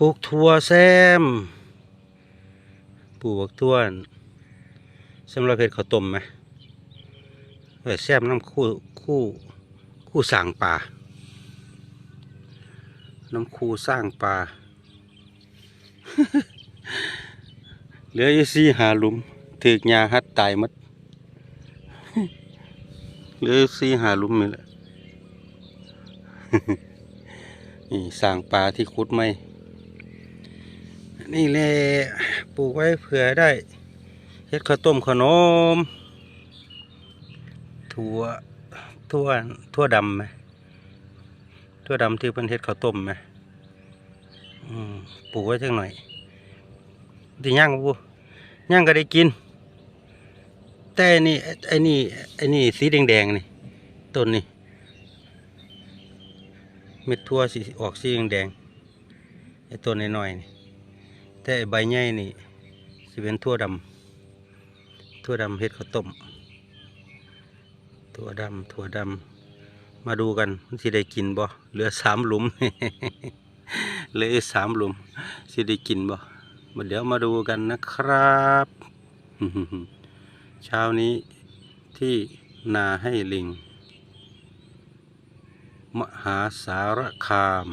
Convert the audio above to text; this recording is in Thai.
ปลูกถั่วแซมปลูกถั่วสำหรับเห็ดข้าวต้มไหมเออแซมน้ำคู่คู่คู่สร้างป่าน้ำคู่สร้างป่าเหลืออยู่สี่หาหลุมถึกยาฮัดตายหมดเหลือสี่หาหลุมนี่แหละนี่สร้างป่าที่ขุดไม่ นี่แหละปลูกไว้เผื่อได้เฮ็ดข้าวต้มขนม ถั่วถั่วถั่วดำไหมถั่วดำที่เพิ่นเฮ็ดข้าวต้มไหมปลูกไว้จังหน่อยดีย่างบ่ย่างก็ได้กิน แต่นนี่ไอ้นี่ไอ้นี่สีแดงๆนี่ต้นนี่เม็ดทั่วสีออกสีแดงๆไอ้ต้นน้อยๆนี่ แต่ใบใหญ่นี่สิเป็นทั่วดำทั่วดำเฮ็ดข้าวต้มถั่วดำถั่วดำมาดูกันมันสิได้กินบ่เหลือสามหลุมเหลือสามหลุมสิได้กินบ่มาเดี๋ยวมาดูกันนะครับเช้านี้ที่นาให้ลิง มหาสารคาม